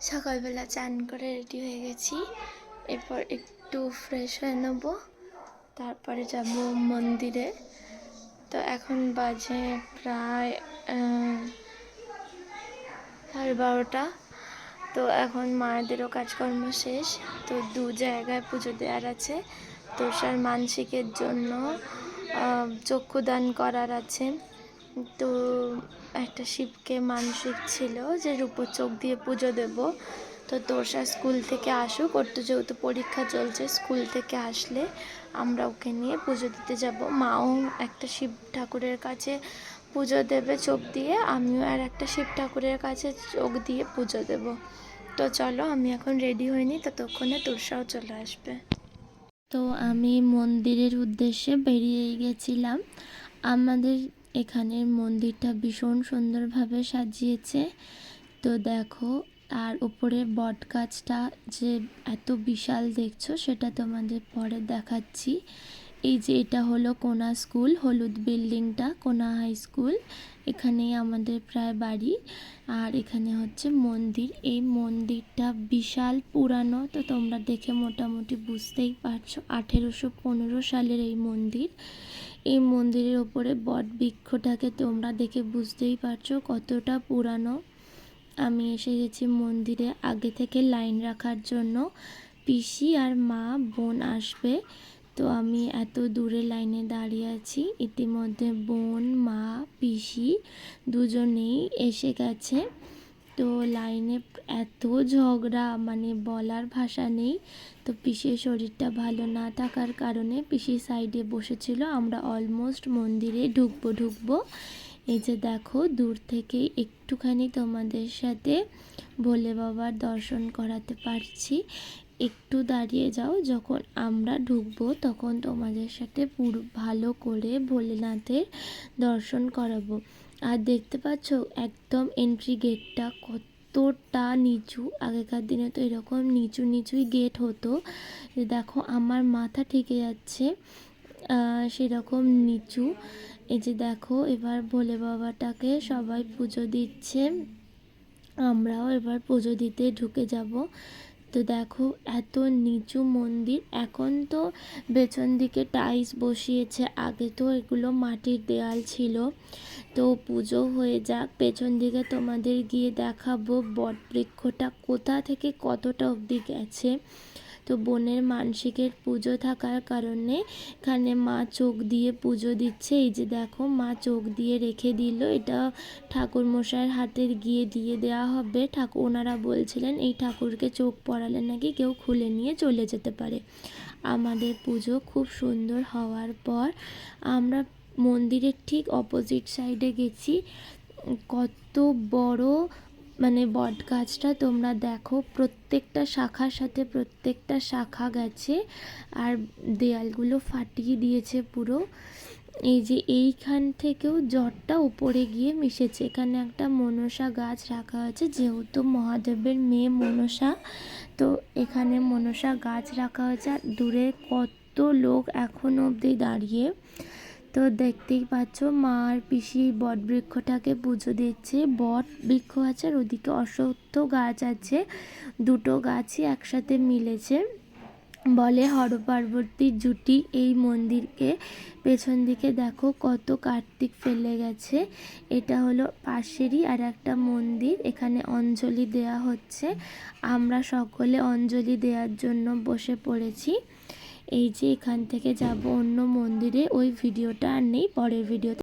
সকালবেলা চান করে রেডি হয়ে গেছি। এরপর একটু ফ্রেশ হয়ে নেব। তারপরে যাব মন্দিরে। তো এখন বাজে প্রায় সাড়ে বারোটা। তো এখন মায়েদেরও কাজকর্ম শেষ। তো দু জায়গায় পুজো দেওয়ার আছে। তোষার মানসিকের জন্য চক্ষুদান করার আছে। তো একটা শিবকে মানসিক ছিল যে রূপোর চোখ দিয়ে পুজো দেব। তো তোষা স্কুল থেকে আসুক, ওর তো যেহেতু পরীক্ষা চলছে, স্কুল থেকে আসলে আমরা ওকে নিয়ে পুজো দিতে যাব। মাও একটা শিব ঠাকুরের কাছে পুজো দেবে চোখ দিয়ে, আমিও আর একটা শিব ঠাকুরের কাছে চোখ দিয়ে পুজো দেব। তো চলো, আমি এখন রেডি হইনি ততক্ষণে তোরসাও চলে আসবে। তো আমি মন্দিরের উদ্দেশ্যে বেরিয়ে গেছিলাম। আমাদের এখানের মন্দিরটা ভীষণ সুন্দরভাবে সাজিয়েছে। তো দেখো, আর উপরে বট গাছটা যে এত বিশাল দেখছ, সেটা তোমাদের পরে দেখাচ্ছি। এই যে এটা হলো কোনা স্কুল, হলুদ বিল্ডিংটা, কোনা হাই স্কুল। এখানেই আমাদের প্রায় বাড়ি। আর এখানে হচ্ছে মন্দির। এই মন্দিরটা বিশাল পুরানো, তো তোমরা দেখে মোটামুটি বুঝতেই পারছ, আঠেরোশো পনেরো সালের এই মন্দির। এই মন্দিরের ওপরে বট বৃক্ষটাকে তোমরা দেখে বুঝতেই পারছ কতটা পুরানো। আমি এসে গেছি মন্দিরে আগে থেকে লাইন রাখার জন্য। পিসি আর মা, বোন আসবে। তো আমি এত দূরে লাইনে দাঁড়িয়ে আছি। ইতিমধ্যে বোন, মা, পিসি দুজনেই এসে গেছে। তো লাইনে এত ঝগড়া মানে বলার ভাষা নেই। তো পিসির শরীরটা ভালো না থাকার কারণে পিসি সাইডে বসেছিল। আমরা অলমোস্ট মন্দিরে ঢুকবো ঢুকবো। এই যে দেখো, দূর থেকে একটুখানি তোমাদের সাথে ভোলে বাবার দর্শন করাতে পারছি। একটু দাঁড়িয়ে যাও, যখন আমরা ঢুকবো তখন তোমাদের সাথে পুরো, ভালো করে ভোলেনাথের দর্শন করাবো। আর দেখতে পাচ্ছ, একদম এন্ট্রি গেটটা কতটা নিচু। আগেকার দিনে তো এরকম নিচু নিচুই গেট হতো। দেখো, আমার মাথা ঠেকে যাচ্ছে সেরকম নিচু। এই যে দেখো, এবার ভোলে বাবাটাকে সবাই পুজো দিচ্ছে। আমরাও এবার পুজো দিতে ঢুকে যাব। তো দেখো, এত নিচু মন্দির। এখন তো পেছন দিকে টাইলস বসিয়েছে। আগে তো এগুলো মাটির দেয়াল ছিল। তো পুজো হয়ে যাক। পেছন দিকে তোমাদের গিয়ে দেখাবো বট বৃক্ষটা কোথা থেকে কতটা অবধি গেছে। তো বোনের মানসিকের পুজো থাকার কারণে এখানে মা চোখ দিয়ে পুজো দিচ্ছে। এই যে দেখো, মা চোখ দিয়ে রেখে দিল। এটা ঠাকুর মশাইয়ের হাতের গিয়ে দিয়ে দেওয়া হবে। ঠাকুর, ওনারা বলছিলেন, এই ঠাকুরকে চোখ পড়ালে নাকি কেউ খুলে নিয়ে চলে যেতে পারে। আমাদের পুজো খুব সুন্দর হওয়ার পর আমরা মন্দিরের ঠিক অপোজিট সাইডে গেছি। কত বড় মানে বট গাছটা তোমরা দেখো, প্রত্যেকটা শাখার সাথে প্রত্যেকটা শাখা গেছে আর দেয়ালগুলো ফাটিয়ে দিয়েছে পুরো। এই যে এইখান থেকেও জটটা উপরে গিয়ে মিশেছে। এখানে একটা মনসা গাছ রাখা আছে, যেহেতু মহাদেবের মেয়ে মনসা, তো এখানে মনসা গাছ রাখা হয়েছে। আর দূরে কত লোক এখনও অবধি দাঁড়িয়ে তো দেখতেই পাচ্ছ, মা আর পিসি বট বৃক্ষটাকে পুজো দিচ্ছে। বট বৃক্ষ আছে, আর ওদিকে অশ্বত্থ গাছ আছে। দুটো গাছই একসাথে মিলেছে। বলে হরপার্বতীর জুটি এই মন্দিরকে পেছন দিকে দেখো, কত কার্তিক ফেলে গেছে। এটা হলো পাশেরই আর একটা মন্দির, এখানে অঞ্জলি দেয়া হচ্ছে। আমরা সকলে অঞ্জলি দেওয়ার জন্য বসে পড়েছি। এই যে এখান থেকে যাব অন্য মন্দিরে ওই ভিডিওটা আর নেই পরের ভিডিওতে